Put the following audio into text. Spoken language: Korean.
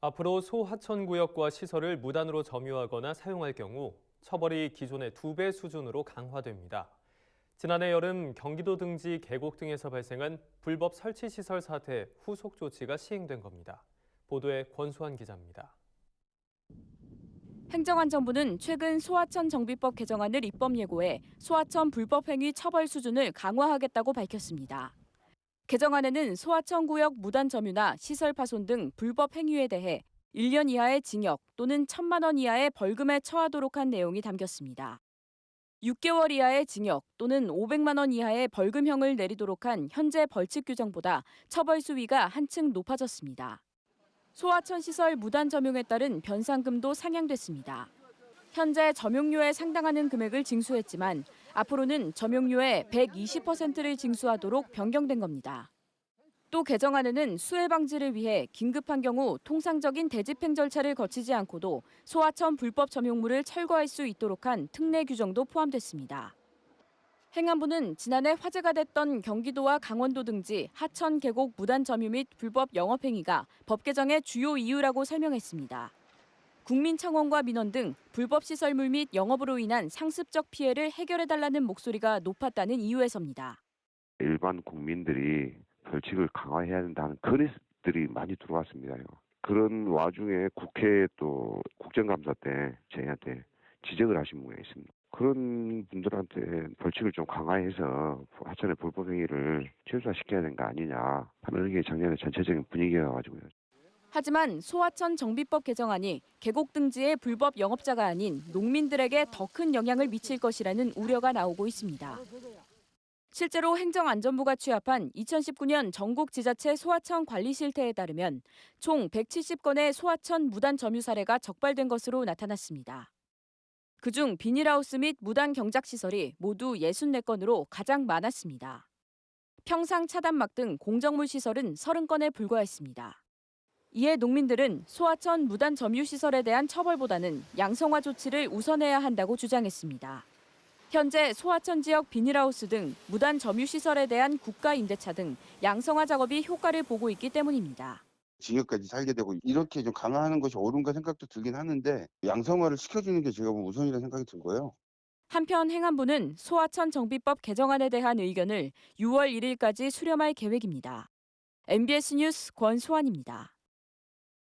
앞으로 소하천 구역과 시설을 무단으로 점유하거나 사용할 경우 처벌이 기존의 두 배 수준으로 강화됩니다. 지난해 여름 경기도 등지 계곡 등에서 발생한 불법 설치 시설 사태 후속 조치가 시행된 겁니다. 보도에 권수환 기자입니다. 행정안전부는 최근 소하천 정비법 개정안을 입법 예고해 소하천 불법 행위 처벌 수준을 강화하겠다고 밝혔습니다. 개정안에는 소하천 구역 무단 점유나 시설 파손 등 불법 행위에 대해 1년 이하의 징역 또는 1천만 원 이하의 벌금에 처하도록 한 내용이 담겼습니다. 6개월 이하의 징역 또는 500만 원 이하의 벌금형을 내리도록 한 현재 벌칙 규정보다 처벌 수위가 한층 높아졌습니다. 소하천 시설 무단 점용에 따른 변상금도 상향됐습니다. 현재 점용료에 상당하는 금액을 징수했지만 앞으로는 점용료의 120%를 징수하도록 변경된 겁니다. 또 개정안에는 수해 방지를 위해 긴급한 경우 통상적인 대집행 절차를 거치지 않고도 소하천 불법 점용물을 철거할 수 있도록 한 특례 규정도 포함됐습니다. 행안부는 지난해 화제가 됐던 경기도와 강원도 등지 하천 계곡 무단 점유 및 불법 영업 행위가 법 개정의 주요 이유라고 설명했습니다. 국민청원과 민원 등 불법 시설물 및 영업으로 인한 상습적 피해를 해결해달라는 목소리가 높았다는 이유에서입니다. 일반 국민들이 벌칙을 강화해야 된다는 건의들이 많이 들어왔습니다. 그런 와중에 국회 또 국정감사 때 저희한테 지적을 하신 분이 있습니다. 그런 분들한테 벌칙을 좀 강화해서 하천의 불법 행위를 최소화시켜야 되는 거 아니냐 하는 게 작년에 전체적인 분위기여가지고요. 하지만 소하천 정비법 개정안이 계곡 등지의 불법 영업자가 아닌 농민들에게 더 큰 영향을 미칠 것이라는 우려가 나오고 있습니다. 실제로 행정안전부가 취합한 2019년 전국 지자체 소하천 관리 실태에 따르면 총 170건의 소하천 무단 점유 사례가 적발된 것으로 나타났습니다. 그중 비닐하우스 및 무단 경작 시설이 모두 64건으로 가장 많았습니다. 평상 차단막 등 공정물 시설은 30건에 불과했습니다. 이에 농민들은 소하천 무단 점유 시설에 대한 처벌보다는 양성화 조치를 우선해야 한다고 주장했습니다. 현재 소하천 지역 비닐하우스 등 무단 점유 시설에 대한 국가 임대차 등 양성화 작업이 효과를 보고 있기 때문입니다. 징역까지 살게 되고 이렇게 좀 강화하는 것이 옳은가 생각도 들긴 하는데 양성화를 시켜주는 게 제가 보면 우선이라는 생각이 들고요. 한편 행안부는 소하천 정비법 개정안에 대한 의견을 6월 1일까지 수렴할 계획입니다. MBS 뉴스 권소환입니다.